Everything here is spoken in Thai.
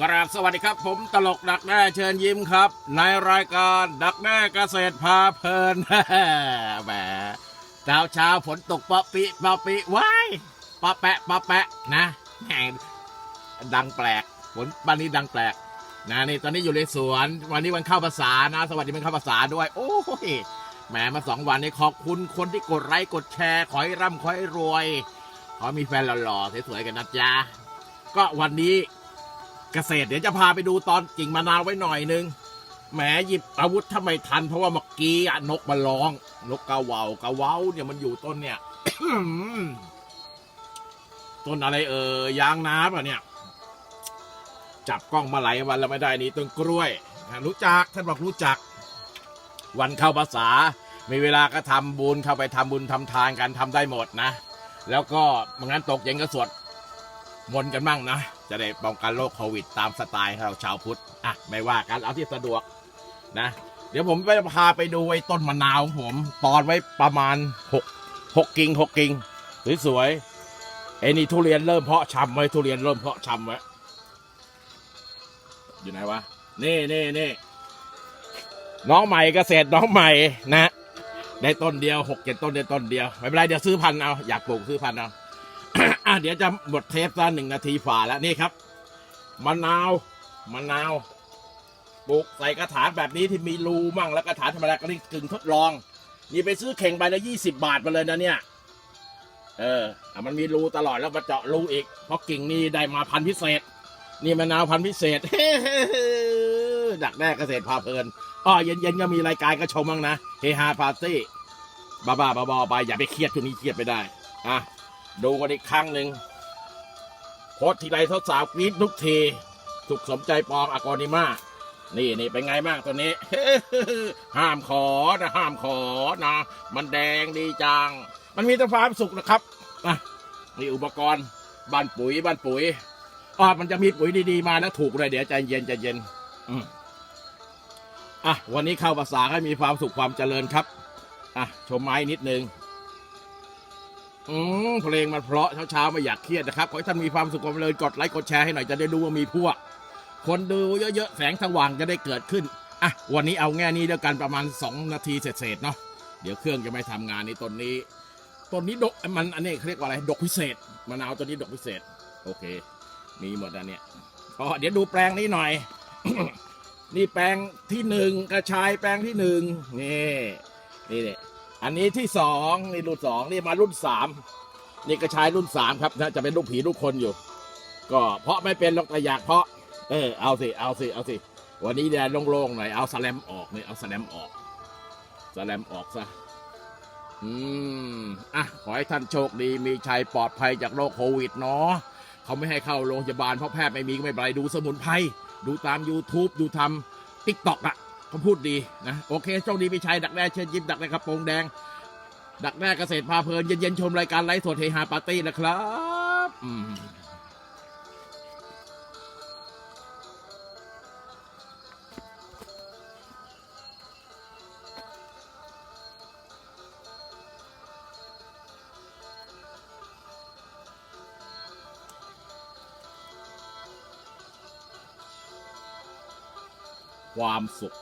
กราบสวัสดีครับ ผมตลกดักแด้เชิญยิ้มครับ ในรายการดักแด้เกษตรพาเพลินแหมเช้าเช้าฝนตกปะปิปะปิว้ายปะแปะปะแปะนะแหมดังแปลกฝนบ้านนี้ดังแปลกนะนี่ตอนนี้อยู่ในสวน วันนี้วันเข้าภาษานะ สวัสดีวันเข้าภาษาด้วย โอ้ยแหมมาสองวันนี้ขอบคุณคนที่กดไลค์กดแชร์ขอให้ร่ำขอให้รวยขอมีแฟนหล่อๆสวยๆกันนะจ๊ะก็วันนี้ เกษตรเดี๋ยวจะพาไปดูตอนกิ่งมะนาวไว้หน่อยนึงแหมหยิบอาวุธถ้าไมทัน เพราะว่าเมื่อกี้นกมาร้อง นกกาเหวกาว้าเนี่ยมันอยู่ต้นเนี่ยต้นอะไรเอ่ยยางน้ำอะเนี่ย จับกล้องมาหลายวันแล้วไม่ได้นี่ต้นกล้วยรู้จักท่านบอกรู้จัก วันเข้าภาษา มีเวลาก็ทำบุญเข้าไปทำบุญทำทานกันทำได้หมดนะ แล้วก็มงั้นตกเย็นก็สวด มนต์กันบ้างนะ จะได้ป้องกันโรคโควิดตามสไตล์ของเราชาวพุทธอะไม่ว่ากันเอาที่สะดวกนะ เดี๋ยวผมไปพาไปดูไอ้ต้นมะนาวของผม ตอนไว้ประมาณหกหกกิ่งหกกิ่งสวยๆไอ้นี่ทุเรียนเริ่มเพาะชำไว้ทุเรียนเริ่มเพาะชำไว้อยู่ไหนวะนี่นี่นี่น้องใหม่เกษตรน้องใหม่นะได้ต้นเดียวหกเจ็ดต้นได้ต้นเดียวไม่เป็นไรเดี๋ยวซื้อพันเอาอยากปลูกซื้อพันเอา อะเดี๋ยวจะหมดเทปซะหนึ่งนาทีฝ่าแล้วนี่ครับมะนาวมะนาวปลูกใส่กระถางแบบนี้ที่มีรูมั่งแล้วกระถางธรรมดาก็นี่กึ่งทดลอง นี่ไปซื้อเข่งใบละยี่สิบบาทมาเลยนะเนี่ย เอออะมันมีรูตลอดแล้วมาเจาะรูอีก เพราะกิ่งนี่ได้มาพันธุ์พิเศษ นี่มะนาวพันธุ์พิเศษดักแด้เกษตรพาเพลินอ้อเย็นๆก็มีรายการก็ชมบ้างนะเฮฮาปาร์ตี้บ้าๆบอๆไปอย่าไปเครียดช่วงนี้เครียดไปได้อะ ดูกันอีกครั้งหนึ่งโพสต์ทีไรสาวกรี๊ดทุกที สุขสมใจปองอากอนิมานี่นี่เป็นไงบ้างตัวนี้ ห้ามขอนะห้ามขอนะ มันแดงดีจัง มันมีแต่ความสุขนะครับอะนี่อุปกรณ์บ้านปุ๋ยบ้านปุ๋ยอ๋อมันจะมีปุ๋ยดีๆมาแล้วถูกเลยเดี๋ยวใจเย็นใจเย็นอืมอะวันนี้เข้าภาษาให้มีความสุขความเจริญครับ อะชมไม้นิดนึง อืมเพลงมันเพราะเช้าๆไม่อยากเครียดนะครับ ขอให้ท่านมีความสุขความเลยกดไลค์กดแชร์ให้หน่อยจะได้รู้ว่ามีพวก คนดูเยอะๆ แสงสว่างจะได้เกิดขึ้น อะ วันนี้เอาแง่นี้เดียวกันประมาณ 2 นาทีเศษๆเนาะเดี๋ยวเครื่องจะไม่ทำงานในต้นนี้ต้นนี้ดกมันอันนี้เขาเรียกว่าอะไรดกพิเศษมะนาวต้นนี้ดกพิเศษ โอเค มีหมดอันเนี้ยอ๋อเดี๋ยวดูแปลงนี้หน่อย นี่แปลงที่หนึ่งกระชายแปลงที่หนึ่งนี่นี่เนี่ย อันนี้ที่สองนี่รุ่นสองนี่มารุ่นสามนี่กระชายรุ่นสามครับนะจะเป็นลูกผีลูกคนอยู่ ก็เพราะไม่เป็นหรอกแต่อยากเพราะ เออเอาสิเอาสิเอาสิวันนี้แดนโล่งๆหน่อยเอาสแลมออกนี่เอาสแลมออกสแลมออกซะอืมอะขอให้ท่านโชคดีมีชัยปลอดภัยจากโรคโควิดเนาะเขาไม่ให้เข้าโรงพยาบาลเพราะแพทย์ไม่มีก็ไม่เป็นไรดูสมุนไพรดูตาม YouTube ดูทำติ๊กต็อกอะ เขาพูดดีนะโอเคโชคดีพี่ชัยดักแด้เชิญยิ้มดักแด้ครับโปรงแดง ดักแด้เกษตรพาเพลินเย็นๆชมรายการไลฟ์สดเฮฮาปาร์ตี้นะครับอืมความสุข